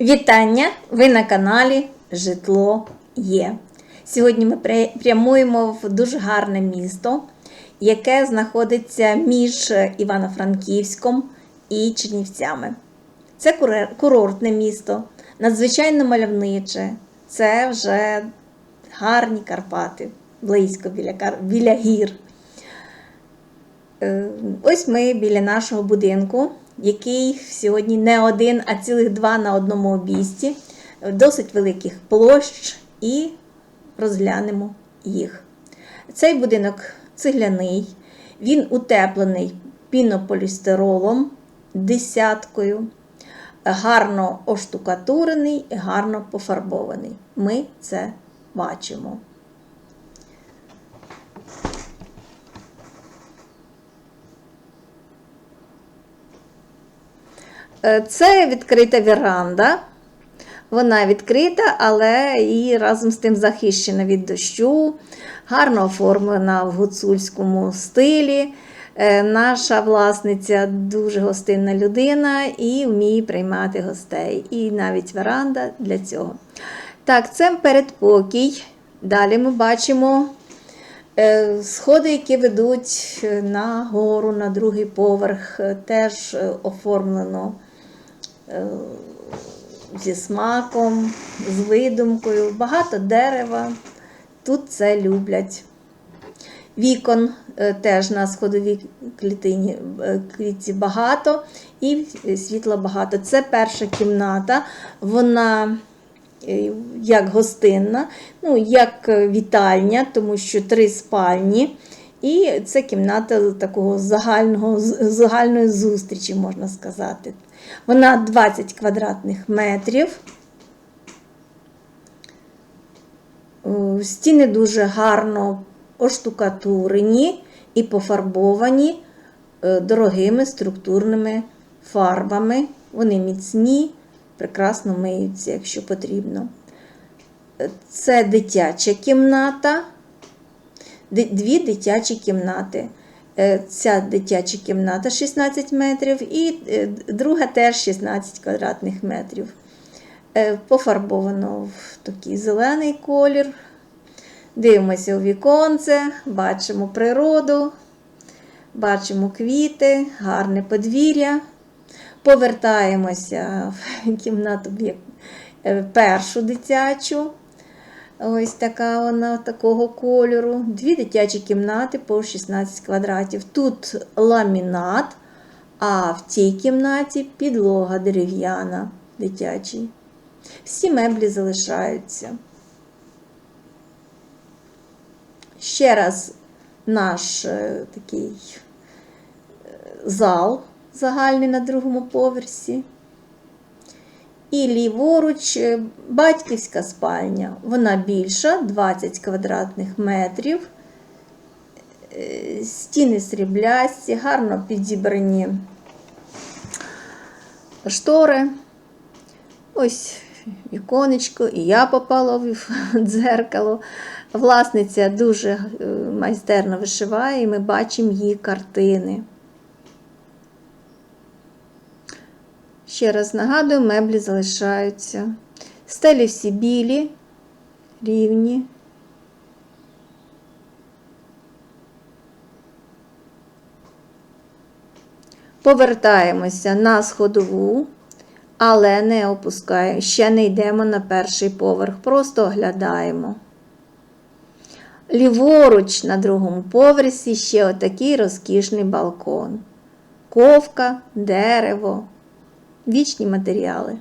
Вітання! Ви на каналі Житло є. Сьогодні ми прямуємо в дуже гарне місто, яке знаходиться між Івано-Франківськом і Чернівцями. Це курортне місто, надзвичайно мальовниче. Це вже гарні Карпати, близько біля, біля гір. Е, Ось ми біля нашого будинку, який сьогодні не один, а цілих два на одному обійсті, досить великих площ, і розглянемо їх. Цей будинок цегляний, він утеплений пінополістиролом, десяткою, гарно оштукатурений, і гарно пофарбований. Ми це бачимо. Це відкрита віранда. Вона відкрита, але і разом з тим захищена від дощу, гарно оформлена в гуцульському стилі. Е, Наша власниця дуже гостинна людина і вміє приймати гостей. І навіть веранда для цього. Так, це передпокій. Далі ми бачимо е, сходи, які ведуть е, на гору, на другий поверх, е, теж е, оформлено е, зі смаком, з видумкою, багато дерева. Тут це люблять. Вікон е, теж на сходовій клітині е, клітці багато і світла багато. Це перша кімната, вона е, як гостинна, ну, як е, вітальня, тому що три спальні. І це кімната такого загального, загальної зустрічі, можна сказати. Вона 20 квадратних метрів. Е, Стіни дуже гарно оштукатурені і пофарбовані е, дорогими структурними фарбами. Вони міцні, прекрасно миються, якщо потрібно. Е, Це дитяча кімната, дві дитячі кімнати. Е, Ця дитяча кімната 16 метрів і е, друга теж 16 квадратних метрів. Е, Пофарбовано в такий зелений колір. Дивимося у віконце, бачимо природу, бачимо квіти, гарне подвір'я. Повертаємося в кімнату першу дитячу. Ось така вона такого кольору. Дві дитячі кімнати по 16 квадратів. Тут ламінат, а в цій кімнаті підлога дерев'яна дитячий. Всі меблі залишаються. Ще раз наш е, такий е, зал загальний на другому поверсі. І ліворуч е, батьківська спальня. Вона більша, 20 квадратних метрів. Е, Стіни сріблясті, гарно підібрані штори. Ось віконечко, і я попала в дзеркало. Власниця дуже е, майстерно вишиває, і ми бачимо її картини. Ще раз нагадую, меблі залишаються. Стелі всі білі, рівні. Повертаємося на сходову, але не опускаємо, ще не йдемо на перший поверх, просто оглядаємо. Ліворуч на другому поверсі ще отакий розкішний балкон. Ковка, дерево, вічні матеріали.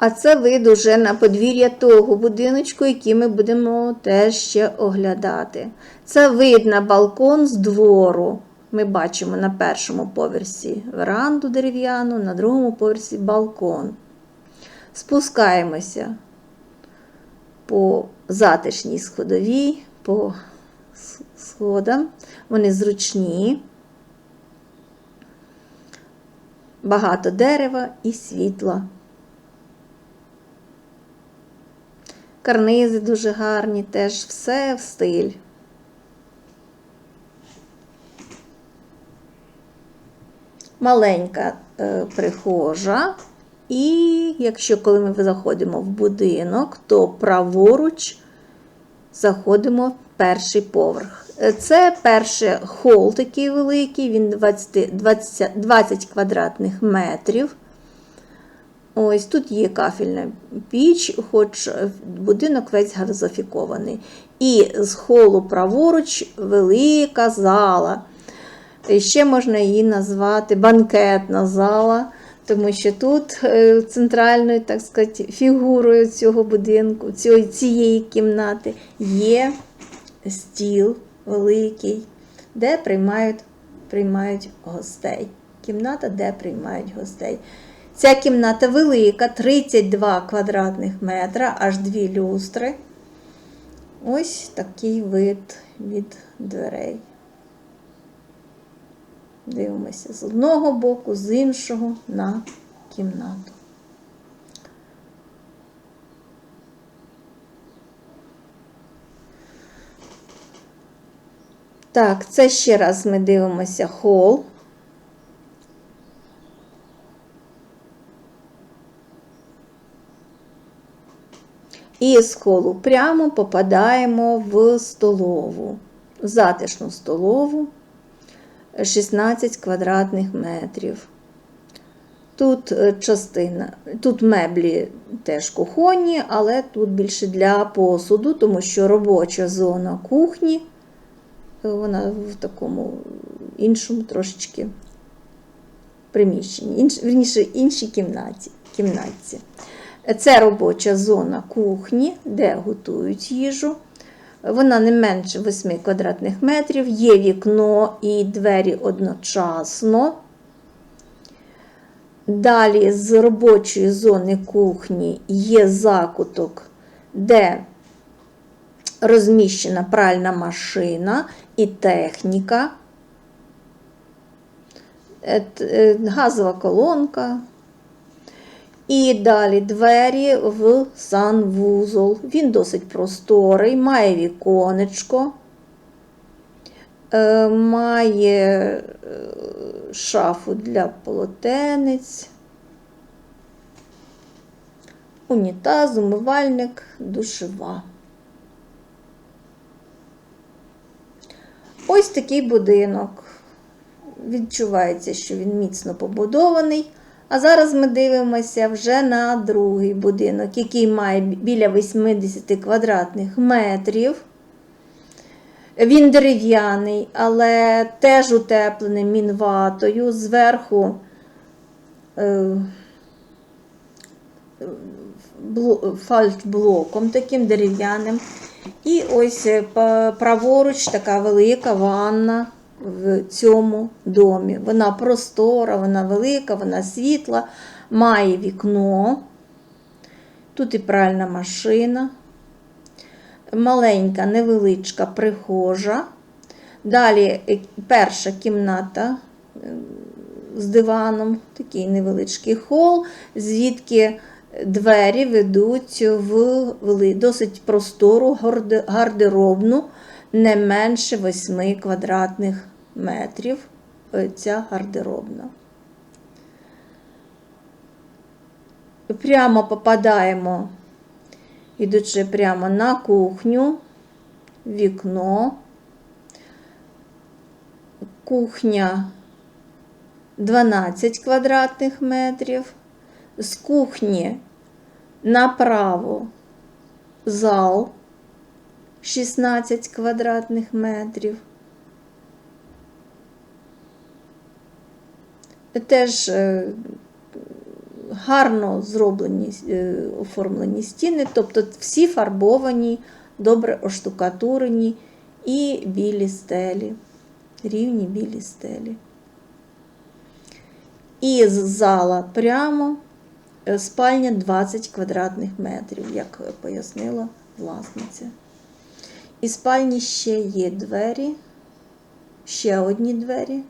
А це вид уже на подвір'я того будиночку, який ми будемо теж ще оглядати. Це вид на балкон з двору. Ми бачимо на першому поверсі веранду дерев'яну, на другому поверсі балкон. Спускаємося по затишній сходовій, по сходам. Вони зручні. багато дерева і світла. Карнизи дуже гарні, теж все в стиль. Маленька е, прихожа. І якщо коли ми заходимо в будинок, то праворуч заходимо в перший поверх. Е, Це перший хол такий великий, він 20, 20, 20 квадратних метрів. Ось тут є кафельна піч, хоч будинок весь газофікований. І з холу праворуч велика зала. І Ще можна її назвати банкетна зала, тому що тут е, центральною, так сказати, фігурою цього будинку, цієї, кімнати є стіл великий, де приймають, приймають гостей. Кімната, де приймають гостей. Ця кімната велика, 32 квадратних метра, аж дві люстри. Ось такий вид від дверей. Дивимося з одного боку, з іншого на кімнату. Так, це ще раз ми дивимося хол. І з холу прямо попадаємо в столову, затишну столову 16 квадратних метрів. Тут е, частина, тут меблі теж кухонні, але тут більше для посуду, тому що робоча зона кухні, вона в такому іншому трошечки приміщенні, інш, вірніше, іншій кімнаті. кімнатці. Це робоча зона кухні, де готують їжу. Вона не менше 8 квадратних метрів, є вікно і двері одночасно. Далі з робочої зони кухні є закуток, де розміщена пральна машина і техніка, Е, газова колонка. І далі двері в санвузол. Він досить просторий, має віконечко, е, має е, шафу для полотенець, унітаз, умивальник, душева. Ось такий будинок. Відчувається, що він міцно побудований. А зараз ми дивимося вже на другий будинок, який має біля 80 квадратних метрів. Він дерев'яний, але теж утеплений мінватою. Зверху е, бло- фальшблоком таким дерев'яним. І ось е, праворуч така велика ванна в цьому домі. Вона простора, вона велика, вона світла, має вікно. Тут і пральна машина, маленька, невеличка прихожа. Далі е, перша кімната е, з диваном, такий невеличкий хол, звідки двері ведуть в досить простору гардеробну, не менше 8 квадратних метрів е, ця гардеробна. Прямо попадаємо, ідучи прямо на кухню, вікно. Кухня 12 квадратних метрів. З кухні направо зал 16 квадратних метрів. Теж е, гарно зроблені е, оформлені стіни, тобто всі фарбовані, добре оштукатурені і білі стелі, рівні білі стелі. І з зала прямо е, спальня 20 квадратних метрів, як пояснила власниця. І спальні ще є двері, ще одні двері.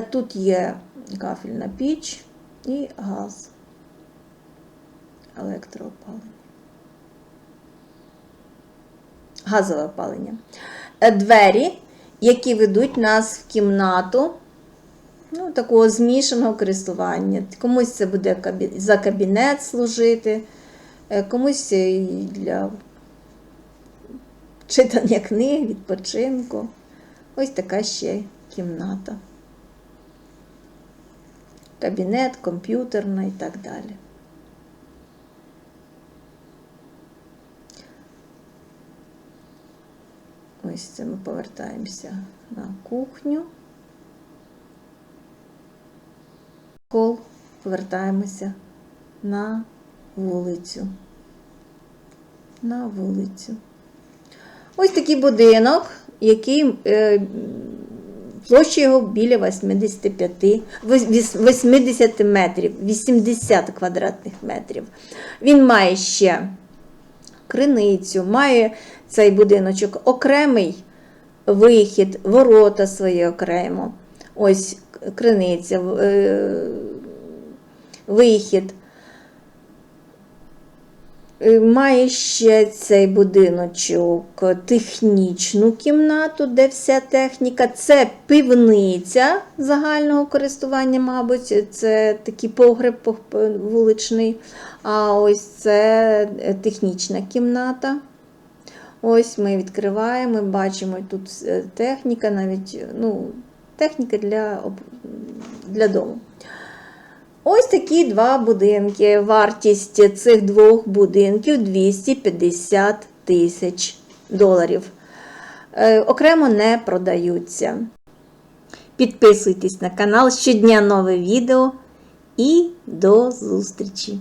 Тут є кафельна піч і газ. Електроопалення. Газове опалення. Е, Двері, які ведуть нас в кімнату ну, такого змішаного користування. Комусь це буде за кабінет служити, е, комусь для читання книг, відпочинку. Ось така ще кімната. Кабінет, комп'ютерна і так далі. Ось це ми повертаємося на кухню. Кол повертаємося на вулицю. На вулицю. Ось такий будинок, який е, площа його біля 85, 80 метрів, 80 квадратних метрів. Він має ще криницю, має цей будиночок окремий вихід, ворота свої окремо. Ось криниця, е, вихід. Е, Має ще цей будиночок технічну кімнату, де вся техніка. Це пивниця загального користування, мабуть, це такий погреб вуличний. А ось це е, технічна кімната. Ось ми відкриваємо, бачимо тут е, техніка, навіть ну, техніка для, для дому. Ось такі два будинки. Вартість цих двох будинків 250 тисяч доларів. Е, Окремо не продаються. Підписуйтесь на канал щодня нове відео і до зустрічі!